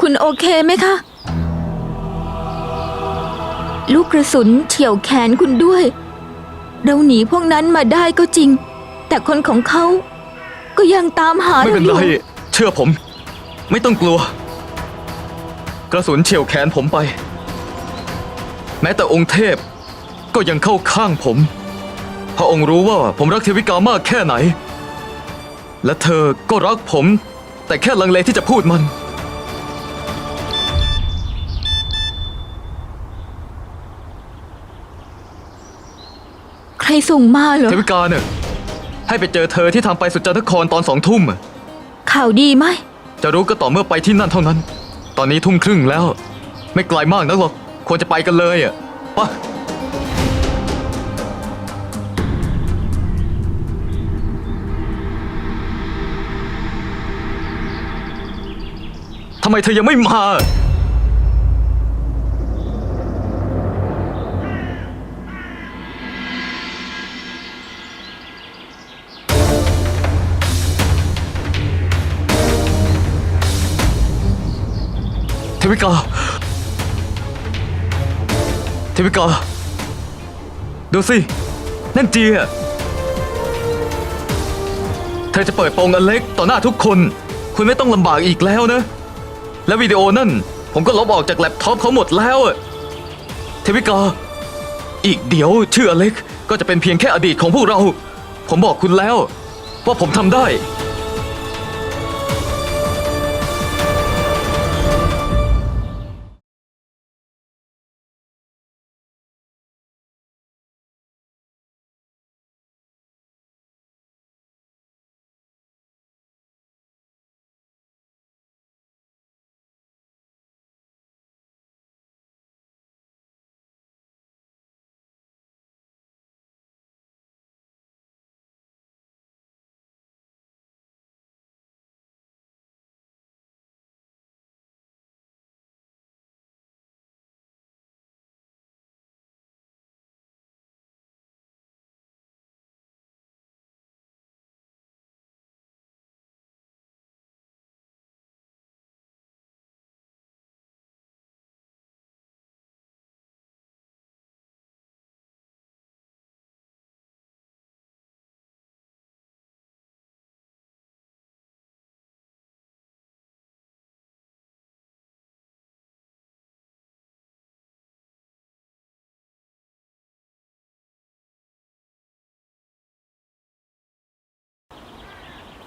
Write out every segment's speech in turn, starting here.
คุณโอเคไหมคะ ลูกกระสุนเฉียวแขนคุณด้วย เราหนีพวกนั้นมาได้ก็จริง แต่คนของเขา ก็ยังตามหาไม่เราเป็นอไรยู่เชื่อผม ไม่ต้องกลัว กระสุนเฉียวแขนผมไป แม้แต่องค์เทพก็ยังเข้าข้างผม พระองค์รู้ว่าผมรักเทวิกามากแค่ไหน และเธอก็รักผม แต่แค่ลังเลที่จะพูดมัน รส่งมาเหรอเทวิกาเนี่ยให้ไปเจอเธอที่ทางไปสุจนครตอนสองทุ่มอะข่าวดีไหม จะรู้ก็ต่อเมื่อไปที่นั่นเท่านั้น ตอนนี้ทุ่มครึ่งแล้ว ไม่ไกลมากนักหรอก ควรจะไปกันเลยอะไปะทำไมเธอยังไม่มา วิกาเทวิกาดูสิ นั่นเจียเธอจะเปิดโปงอันเล็กต่อหน้าทุกคน คุณไม่ต้องลำบากอีกแล้วนะ และวิดีโอนั่น ผมก็ลบออกจากแล็ปท็อปเขาหมดแล้วอะเทวิกา อีกเดี๋ยวชื่ออเล็กก็จะเป็นเพียงแค่อดีตของพวกเรา ผมบอกคุณแล้ว ว่าผมทำได้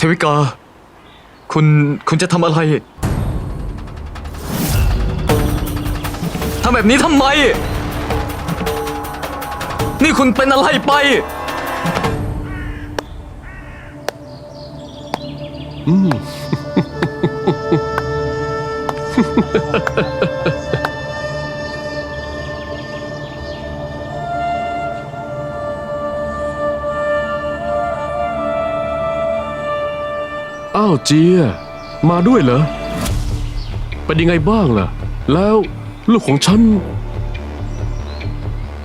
เทวิกา คุณคุณจะทำอะไรทำแบบนี้ทำไม นี่คุณเป็นอะไรไปอ้ อ้าวเจีย มาด้วยเหรอ เป็นยังไงบ้างล่ะ แล้วลูกของฉัน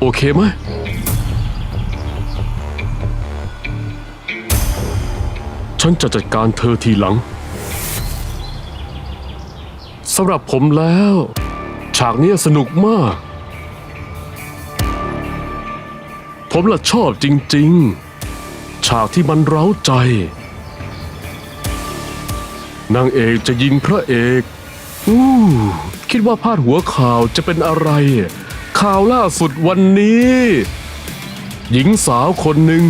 โอเคไหมฉันจะจัดการเธอทีหลังสำหรับผมแล้ว ฉากนี้สนุกมาก ผมละชอบจริง ๆ ฉากที่มันเร้าใจ นางเอกจะยิงพระเอกอู้คิดว่าพาดหัวข่าวจะเป็นอะไร ข่าวล่าสุดวันนี้ หญิงสาวคนหนึ่ง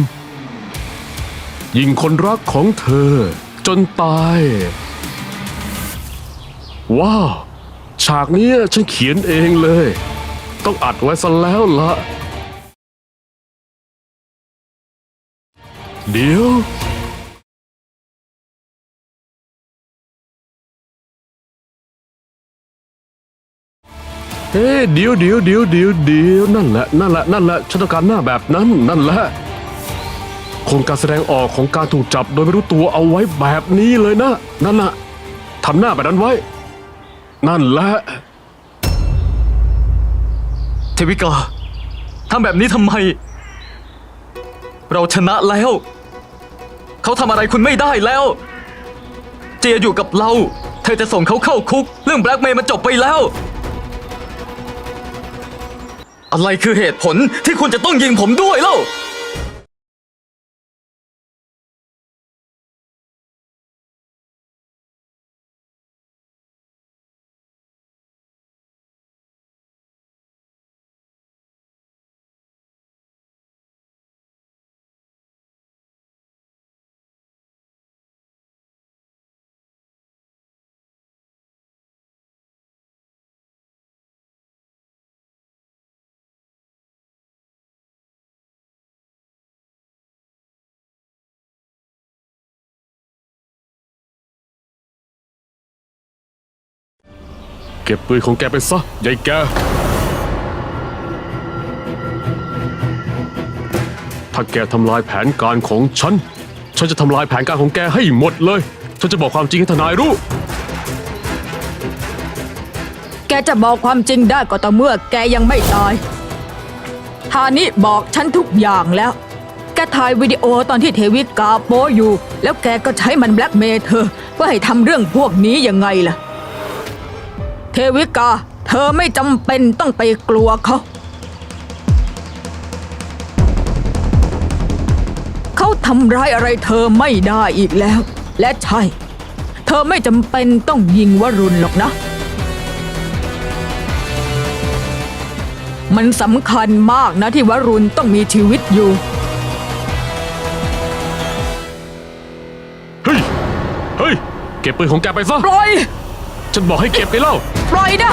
ยิงคนรักของเธอ จนตาย ว้าว ฉากนี้ฉันเขียนเองเลย ต้องอัดไว้ซะแล้วละเดี๋ยว เฮ้เดี๋ยวเดี๋ยวเดี๋ยวเดี๋ยวเดี๋ยวนั่นแหละนั่นแหละนั่นแหละฉันต้องการหน้าแบบนั้นนั่นแหละคงการแสดงออกของการถูกจับโดยไม่รู้ตัวเอาไว้แบบนี้เลยนะ นั่นน่ะทำหน้าแบบนั้นไว้ นั่นแหละเทวิกาทำแบบนี้ทำไม เราชนะแล้ว เขาทำอะไรคุณไม่ได้แล้ว เจียอยู่กับเรา เธอจะส่งเขาเข้าคุก เรื่องแบล็กเมย์มันจบไปแล้ว อะไรคือเหตุผลที่คุณจะต้องยิงผมด้วยเล่า เก็บปืนของแกไปซะยายแก ถ้าแกทำลายแผนการของฉัน ฉันจะทำลายแผนการของแกให้หมดเลย ฉันจะบอกความจริงให้ทนายรู้ แกจะบอกความจริงได้ก็ต่อเมื่อแกยังไม่ตายทานิบอกฉันทุกอย่างแล้ว แกถ่ายวิดีโอตอนที่เทวิกาโปอยู่ แล้วแกก็ใช้มันแบล็กเมย์เธอเพื่อให้ทำเรื่องพวกนี้ยังไงล่ะ เทวิกา เธอไม่จำเป็นต้องไปกลัวเขา เขาทำร้ายอะไรเธอไม่ได้อีกแล้ว และใช่ เธอไม่จำเป็นต้องยิงวรุณหรอกนะ มันสำคัญมากนะที่วรุณต้องมีชีวิตอยู่เฮ้ย เฮ้ย เก็บปืนของแกไปซะ ปล่อย ฉันบอกให้เก็บไปแล้วปล่อยนะ